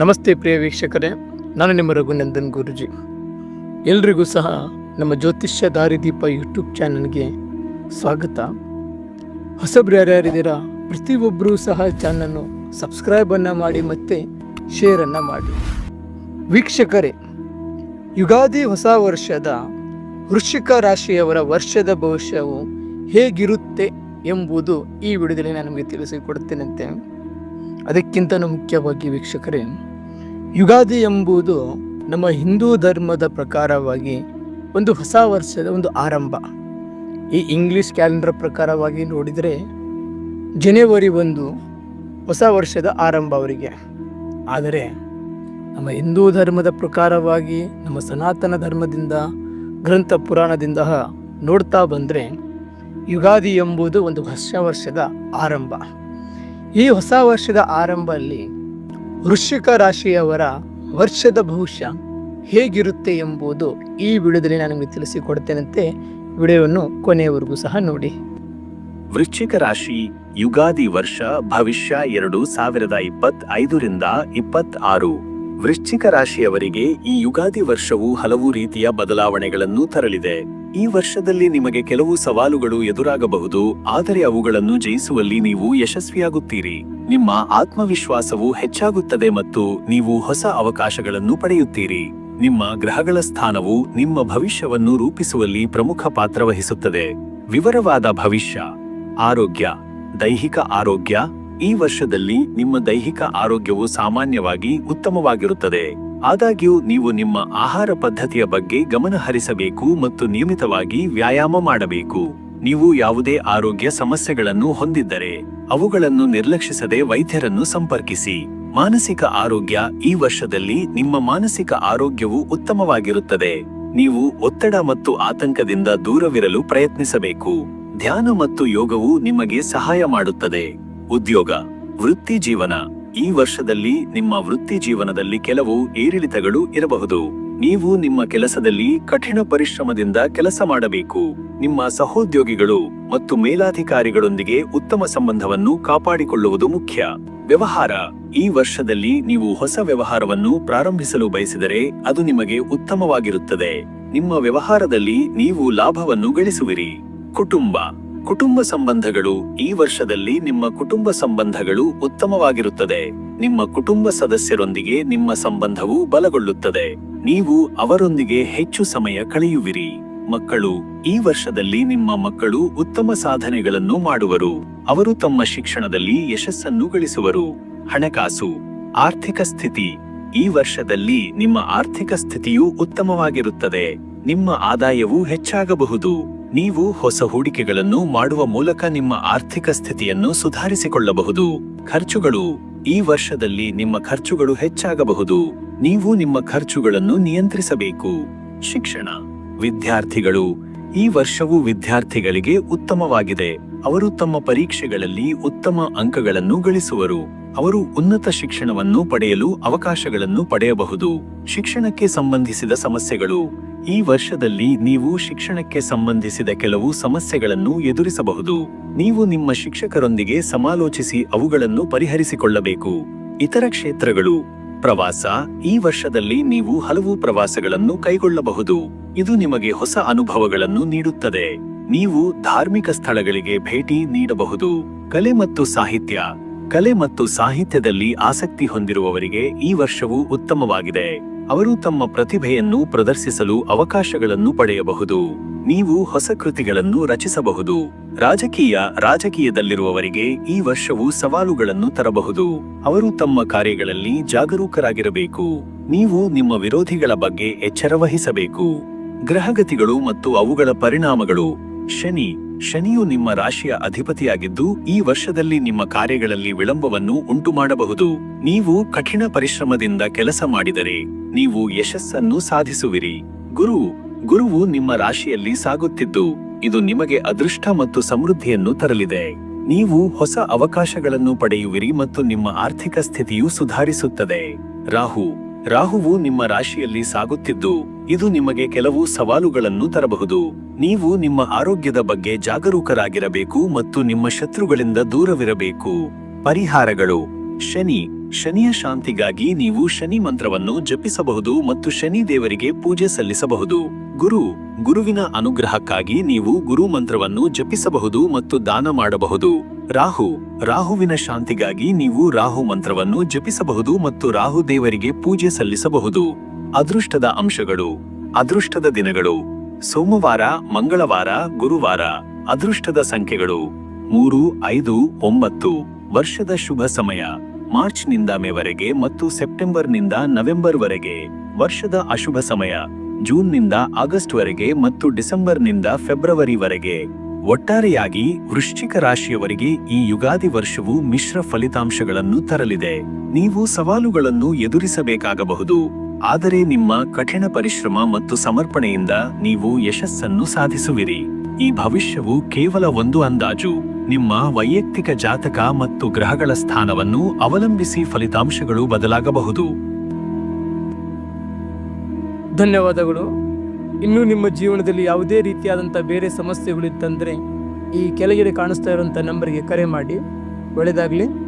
ನಮಸ್ತೆ ಪ್ರಿಯ ವೀಕ್ಷಕರೇ, ನಾನು ನಿಮ್ಮ ರಘುನಂದನ್ ಗುರುಜಿ. ಎಲ್ರಿಗೂ ಸಹ ನಮ್ಮ ಜ್ಯೋತಿಷ್ಯ ದಾರಿದೀಪ ಯೂಟ್ಯೂಬ್ ಚಾನಲ್ಗೆ ಸ್ವಾಗತ. ಹೊಸಬ್ರು ಯಾರ್ಯಾರಿದ್ದೀರಾ ಪ್ರತಿಯೊಬ್ಬರೂ ಸಹ ಚಾನಲ್ನು ಸಬ್ಸ್ಕ್ರೈಬನ್ನು ಮಾಡಿ ಮತ್ತು ಶೇರನ್ನು ಮಾಡಿ. ವೀಕ್ಷಕರೇ, ಯುಗಾದಿ ಹೊಸ ವರ್ಷದ ವೃಶ್ಚಿಕ ರಾಶಿಯವರ ವರ್ಷದ ಭವಿಷ್ಯವು ಹೇಗಿರುತ್ತೆ ಎಂಬುದು ಈ ವಿಡಿಯೋದಲ್ಲಿ ನಾನು ನಿಮಗೆ ತಿಳಿಸಿಕೊಡ್ತೇನಂತೆ. ಅದಕ್ಕಿಂತ ಮುಖ್ಯವಾಗಿ ವೀಕ್ಷಕರೇ, ಯುಗಾದಿ ಎಂಬುದು ನಮ್ಮ ಹಿಂದೂ ಧರ್ಮದ ಪ್ರಕಾರವಾಗಿ ಒಂದು ಹೊಸ ವರ್ಷದ ಒಂದು ಆರಂಭ. ಈ ಇಂಗ್ಲಿಷ್ ಕ್ಯಾಲೆಂಡರ್ ಪ್ರಕಾರವಾಗಿ ನೋಡಿದರೆ ಜನವರಿ ಒಂದು ಹೊಸ ವರ್ಷದ ಆರಂಭ ಅವರಿಗೆ. ಆದರೆ ನಮ್ಮ ಹಿಂದೂ ಧರ್ಮದ ಪ್ರಕಾರವಾಗಿ, ನಮ್ಮ ಸನಾತನ ಧರ್ಮದಿಂದ, ಗ್ರಂಥ ಪುರಾಣದಿಂದ ನೋಡ್ತಾ ಬಂದರೆ ಯುಗಾದಿ ಎಂಬುದು ಒಂದು ಹೊಸ ವರ್ಷದ ಆರಂಭ. ಈ ಹೊಸ ವರ್ಷದ ಆರಂಭದಲ್ಲಿ ವೃಶ್ಚಿಕ ರಾಶಿಯವರ ವರ್ಷದ ಭವಿಷ್ಯ ಹೇಗಿರುತ್ತೆ ಎಂಬುದು ಈ ವಿಡಿಯೋದಲ್ಲಿ ನಾನು ನಿಮಗೆ ತಿಳಿಸಿಕೊಡ್ತೇನಂತೆ ವಿಡಿಯೋವನ್ನು ಕೊನೆಯವರೆಗೂ ಸಹ ನೋಡಿ. ವೃಶ್ಚಿಕ ರಾಶಿ ಯುಗಾದಿ ವರ್ಷ ಭವಿಷ್ಯ ಎರಡು ಸಾವಿರದ ಇಪ್ಪತ್ತ್ ಐದರಿಂದ ಇಪ್ಪತ್ತ್ ಆರು ವೃಶ್ಚಿಕ ರಾಶಿಯವರಿಗೆ ಈ ಯುಗಾದಿ ವರ್ಷವು ಹಲವು ರೀತಿಯ ಬದಲಾವಣೆಗಳನ್ನು ತರಲಿದೆ. ಈ ವರ್ಷದಲ್ಲಿ ನಿಮಗೆ ಕೆಲವು ಸವಾಲುಗಳು ಎದುರಾಗಬಹುದು, ಆದರೆ ಅವುಗಳನ್ನು ಜಯಿಸುವಲ್ಲಿ ನೀವು ಯಶಸ್ವಿಯಾಗುತ್ತೀರಿ. ನಿಮ್ಮ ಆತ್ಮವಿಶ್ವಾಸವು ಹೆಚ್ಚಾಗುತ್ತದೆ ಮತ್ತು ನೀವು ಹೊಸ ಅವಕಾಶಗಳನ್ನು ಪಡೆಯುತ್ತೀರಿ. ನಿಮ್ಮ ಗ್ರಹಗಳ ಸ್ಥಾನವು ನಿಮ್ಮ ಭವಿಷ್ಯವನ್ನು ರೂಪಿಸುವಲ್ಲಿ ಪ್ರಮುಖ ಪಾತ್ರ ವಹಿಸುತ್ತದೆ. ವಿವರವಾದ ಭವಿಷ್ಯ. ಆರೋಗ್ಯ. ದೈಹಿಕ ಆರೋಗ್ಯ. ಈ ವರ್ಷದಲ್ಲಿ ನಿಮ್ಮ ದೈಹಿಕ ಆರೋಗ್ಯವು ಸಾಮಾನ್ಯವಾಗಿ ಉತ್ತಮವಾಗಿರುತ್ತದೆ. ಆದಾಗ್ಯೂ, ನೀವು ನಿಮ್ಮ ಆಹಾರ ಪದ್ಧತಿಯ ಬಗ್ಗೆ ಗಮನ ಹರಿಸಬೇಕು ಮತ್ತು ನಿಯಮಿತವಾಗಿ ವ್ಯಾಯಾಮ ಮಾಡಬೇಕು. ನೀವು ಯಾವುದೇ ಆರೋಗ್ಯ ಸಮಸ್ಯೆಗಳನ್ನು ಹೊಂದಿದ್ದರೆ, ಅವುಗಳನ್ನು ನಿರ್ಲಕ್ಷಿಸದೆ ವೈದ್ಯರನ್ನು ಸಂಪರ್ಕಿಸಿ. ಮಾನಸಿಕ ಆರೋಗ್ಯ ಈ ವರ್ಷದಲ್ಲಿ ನಿಮ್ಮ ಮಾನಸಿಕ ಆರೋಗ್ಯವು ಉತ್ತಮವಾಗಿರುತ್ತದೆ. ನೀವು ಒತ್ತಡ ಮತ್ತು ಆತಂಕದಿಂದ ದೂರವಿರಲು ಪ್ರಯತ್ನಿಸಬೇಕು. ಧ್ಯಾನ ಮತ್ತು ಯೋಗವು ನಿಮಗೆ ಸಹಾಯ ಮಾಡುತ್ತದೆ. ಉದ್ಯೋಗ, ವೃತ್ತಿ ಜೀವನ. ಈ ವರ್ಷದಲ್ಲಿ ನಿಮ್ಮ ವೃತ್ತಿ ಜೀವನದಲ್ಲಿ ಕೆಲವು ಏರಿಳಿತಗಳು ಇರಬಹುದು. ನೀವು ನಿಮ್ಮ ಕೆಲಸದಲ್ಲಿ ಕಠಿಣ ಪರಿಶ್ರಮದಿಂದ ಕೆಲಸ ಮಾಡಬೇಕು. ನಿಮ್ಮ ಸಹೋದ್ಯೋಗಿಗಳು ಮತ್ತು ಮೇಲಾಧಿಕಾರಿಗಳೊಂದಿಗೆ ಉತ್ತಮ ಸಂಬಂಧವನ್ನು ಕಾಪಾಡಿಕೊಳ್ಳುವುದು ಮುಖ್ಯ. ವ್ಯವಹಾರ. ಈ ವರ್ಷದಲ್ಲಿ ನೀವು ಹೊಸ ವ್ಯವಹಾರವನ್ನು ಪ್ರಾರಂಭಿಸಲು ಬಯಸಿದರೆ ಅದು ನಿಮಗೆ ಉತ್ತಮವಾಗಿರುತ್ತದೆ. ನಿಮ್ಮ ವ್ಯವಹಾರದಲ್ಲಿ ನೀವು ಲಾಭವನ್ನು ಗಳಿಸುವಿರಿ. ಕುಟುಂಬ. ಕುಟುಂಬ ಸಂಬಂಧಗಳು ಈ ವರ್ಷದಲ್ಲಿ ನಿಮ್ಮ ಕುಟುಂಬ ಸಂಬಂಧಗಳು ಉತ್ತಮವಾಗಿರುತ್ತದೆ. ನಿಮ್ಮ ಕುಟುಂಬ ಸದಸ್ಯರೊಂದಿಗೆ ನಿಮ್ಮ ಸಂಬಂಧವು ಬಲಗೊಳ್ಳುತ್ತದೆ. ನೀವು ಅವರೊಂದಿಗೆ ಹೆಚ್ಚು ಸಮಯ ಕಳೆಯುವಿರಿ. ಮಕ್ಕಳು, ಈ ವರ್ಷದಲ್ಲಿ ನಿಮ್ಮ ಮಕ್ಕಳು ಉತ್ತಮ ಸಾಧನೆಗಳನ್ನು ಮಾಡುವರು. ಅವರು ತಮ್ಮ ಶಿಕ್ಷಣದಲ್ಲಿ ಯಶಸ್ಸನ್ನು ಗಳಿಸುವರು. ಹಣಕಾಸು, ಆರ್ಥಿಕ ಸ್ಥಿತಿ, ಈ ವರ್ಷದಲ್ಲಿ ನಿಮ್ಮ ಆರ್ಥಿಕ ಸ್ಥಿತಿಯು ಉತ್ತಮವಾಗಿರುತ್ತದೆ. ನಿಮ್ಮ ಆದಾಯವು ಹೆಚ್ಚಾಗಬಹುದು. ನೀವು ಹೊಸ ಹೂಡಿಕೆಗಳನ್ನು ಮಾಡುವ ಮೂಲಕ ನಿಮ್ಮ ಆರ್ಥಿಕ ಸ್ಥಿತಿಯನ್ನು ಸುಧಾರಿಸಿಕೊಳ್ಳಬಹುದು. ಖರ್ಚುಗಳು ಈ ವರ್ಷದಲ್ಲಿ ನಿಮ್ಮ ಖರ್ಚುಗಳು ಹೆಚ್ಚಾಗಬಹುದು. ನೀವು ನಿಮ್ಮ ಖರ್ಚುಗಳನ್ನು ನಿಯಂತ್ರಿಸಬೇಕು. ಶಿಕ್ಷಣ. ವಿದ್ಯಾರ್ಥಿಗಳು, ಈ ವರ್ಷವು ವಿದ್ಯಾರ್ಥಿಗಳಿಗೆ ಉತ್ತಮವಾಗಿದೆ. ಅವರು ತಮ್ಮ ಪರೀಕ್ಷೆಗಳಲ್ಲಿ ಉತ್ತಮ ಅಂಕಗಳನ್ನು ಗಳಿಸುವರು. ಅವರು ಉನ್ನತ ಶಿಕ್ಷಣವನ್ನು ಪಡೆಯಲು ಅವಕಾಶಗಳನ್ನು ಪಡೆಯಬಹುದು. ಶಿಕ್ಷಣಕ್ಕೆ ಸಂಬಂಧಿಸಿದ ಸಮಸ್ಯೆಗಳು. ಈ ವರ್ಷದಲ್ಲಿ ನೀವು ಶಿಕ್ಷಣಕ್ಕೆ ಸಂಬಂಧಿಸಿದ ಕೆಲವು ಸಮಸ್ಯೆಗಳನ್ನು ಎದುರಿಸಬಹುದು. ನೀವು ನಿಮ್ಮ ಶಿಕ್ಷಕರೊಂದಿಗೆ ಸಮಾಲೋಚಿಸಿ ಅವುಗಳನ್ನು ಪರಿಹರಿಸಿಕೊಳ್ಳಬೇಕು. ಇತರ ಕ್ಷೇತ್ರಗಳು. ಪ್ರವಾಸ. ಈ ವರ್ಷದಲ್ಲಿ ನೀವು ಹಲವು ಪ್ರವಾಸಗಳನ್ನು ಕೈಗೊಳ್ಳಬಹುದು. ಇದು ನಿಮಗೆ ಹೊಸ ಅನುಭವಗಳನ್ನು ನೀಡುತ್ತದೆ. ನೀವು ಧಾರ್ಮಿಕ ಸ್ಥಳಗಳಿಗೆ ಭೇಟಿ ನೀಡಬಹುದು. ಕಲೆ ಮತ್ತು ಸಾಹಿತ್ಯ. ಕಲೆ ಮತ್ತು ಸಾಹಿತ್ಯದಲ್ಲಿ ಆಸಕ್ತಿ ಹೊಂದಿರುವವರಿಗೆ ಈ ವರ್ಷವು ಉತ್ತಮವಾಗಿದೆ. ಅವರು ತಮ್ಮ ಪ್ರತಿಭೆಯನ್ನು ಪ್ರದರ್ಶಿಸಲು ಅವಕಾಶಗಳನ್ನು ಪಡೆಯಬಹುದು. ನೀವು ಹೊಸ ಕೃತಿಗಳನ್ನು ರಚಿಸಬಹುದು. ರಾಜಕೀಯ, ರಾಜಕೀಯದಲ್ಲಿರುವವರಿಗೆ ಈ ವರ್ಷವು ಸವಾಲುಗಳನ್ನು ತರಬಹುದು. ಅವರು ತಮ್ಮ ಕಾರ್ಯಗಳಲ್ಲಿ ಜಾಗರೂಕರಾಗಿರಬೇಕು. ನೀವು ನಿಮ್ಮ ವಿರೋಧಿಗಳ ಬಗ್ಗೆ ಎಚ್ಚರವಹಿಸಬೇಕು. ಗ್ರಹಗತಿಗಳು ಮತ್ತು ಅವುಗಳ ಪರಿಣಾಮಗಳು. ಶನಿ ಶನಿಯು ನಿಮ್ಮ ರಾಶಿಯ ಅಧಿಪತಿಯಾಗಿದ್ದು, ಈ ವರ್ಷದಲ್ಲಿ ನಿಮ್ಮ ಕಾರ್ಯಗಳಲ್ಲಿ ವಿಳಂಬವನ್ನು ಉಂಟು ಮಾಡಬಹುದು ನೀವು ಕಠಿಣ ಪರಿಶ್ರಮದಿಂದ ಕೆಲಸ ಮಾಡಿದರೆ, ನೀವು ಯಶಸ್ಸನ್ನು ಸಾಧಿಸುವಿರಿ. ಗುರು, ಗುರುವು ನಿಮ್ಮ ರಾಶಿಯಲ್ಲಿ ಸಾಗುತ್ತಿದ್ದು, ಇದು ನಿಮಗೆ ಅದೃಷ್ಟ ಮತ್ತು ಸಮೃದ್ಧಿಯನ್ನು ತರಲಿದೆ. ನೀವು ಹೊಸ ಅವಕಾಶಗಳನ್ನು ಪಡೆಯುವಿರಿ ಮತ್ತು ನಿಮ್ಮ ಆರ್ಥಿಕ ಸ್ಥಿತಿಯು ಸುಧಾರಿಸುತ್ತದೆ. ರಾಹು ರಾಹುವು ನಿಮ್ಮ ರಾಶಿಯಲ್ಲಿ ಸಾಗುತ್ತಿದ್ದು, ಇದು ನಿಮಗೆ ಕೆಲವು ಸವಾಲುಗಳನ್ನು ತರಬಹುದು. ನೀವು ನಿಮ್ಮ ಆರೋಗ್ಯದ ಬಗ್ಗೆ ಜಾಗರೂಕರಾಗಿರಬೇಕು ಮತ್ತು ನಿಮ್ಮ ಶತ್ರುಗಳಿಂದ ದೂರವಿರಬೇಕು. ಪರಿಹಾರಗಳು. ಶನಿ. ಶನಿಯ ಶಾಂತಿಗಾಗಿ ನೀವು ಶನಿ ಮಂತ್ರವನ್ನು ಜಪಿಸಬಹುದು ಮತ್ತು ಶನಿ ದೇವರಿಗೆ ಪೂಜೆ ಸಲ್ಲಿಸಬಹುದು. ಗುರು, ಗುರುವಿನ ಅನುಗ್ರಹಕ್ಕಾಗಿ ನೀವು ಗುರು ಮಂತ್ರವನ್ನು ಜಪಿಸಬಹುದು ಮತ್ತು ದಾನ ಮಾಡಬಹುದು. ರಾಹು, ರಾಹುವಿನ ಶಾಂತಿಗಾಗಿ ನೀವು ರಾಹು ಮಂತ್ರವನ್ನು ಜಪಿಸಬಹುದು ಮತ್ತು ರಾಹು ದೇವರಿಗೆ ಪೂಜೆ ಸಲ್ಲಿಸಬಹುದು. ಅದೃಷ್ಟದ ಅಂಶಗಳು, ಅದೃಷ್ಟದ ದಿನಗಳು. ಸೋಮವಾರ, ಮಂಗಳವಾರ, ಗುರುವಾರ, ಅದೃಷ್ಟದ ಸಂಖ್ಯೆಗಳು. ಮೂರು, ಐದು, ಒಂಬತ್ತು, ವರ್ಷದ ಶುಭ ಸಮಯ. ಮಾರ್ಚ್ನಿಂದ ಮೇವರೆಗೆ ಮತ್ತು ಸೆಪ್ಟೆಂಬರ್ನಿಂದ ನವೆಂಬರ್ವರೆಗೆ ವರ್ಷದ ಅಶುಭ ಸಮಯ. ಜೂನ್ನಿಂದ ಆಗಸ್ಟ್ವರೆಗೆ ಮತ್ತು ಡಿಸೆಂಬರ್ನಿಂದ ಫೆಬ್ರವರಿವರೆಗೆ ಒಟ್ಟಾರೆಯಾಗಿ ವೃಶ್ಚಿಕ ರಾಶಿಯವರಿಗೆ ಈ ಯುಗಾದಿ ವರ್ಷವು ಮಿಶ್ರ ಫಲಿತಾಂಶಗಳನ್ನು ತರಲಿದೆ. ನೀವು ಸವಾಲುಗಳನ್ನು ಎದುರಿಸಬೇಕಾಗಬಹುದು. ಆದರೆ ನಿಮ್ಮ ಕಠಿಣ ಪರಿಶ್ರಮ ಮತ್ತು ಸಮರ್ಪಣೆಯಿಂದ ನೀವು ಯಶಸ್ಸನ್ನು ಸಾಧಿಸುವಿರಿ. ಈ ಭವಿಷ್ಯವು ಕೇವಲ ಒಂದು ಅಂದಾಜು. ನಿಮ್ಮ ವೈಯಕ್ತಿಕ ಜಾತಕ ಮತ್ತು ಗ್ರಹಗಳ ಸ್ಥಾನವನ್ನು ಅವಲಂಬಿಸಿ ಫಲಿತಾಂಶಗಳು ಬದಲಾಗಬಹುದು. ಧನ್ಯವಾದಗಳು. ಇನ್ನೂ ನಿಮ್ಮ ಜೀವನದಲ್ಲಿ ಯಾವುದೇ ರೀತಿಯಾದಂಥ ಬೇರೆ ಸಮಸ್ಯೆಗಳಿತ್ತಂದರೆ ಈ ಕೆಳಗಡೆ ಕಾಣಿಸ್ತಾ ಇರುವಂಥ ನಂಬರ್ಗೆ ಕರೆ ಮಾಡಿ. ಒಳ್ಳೆಯದಾಗಲಿ.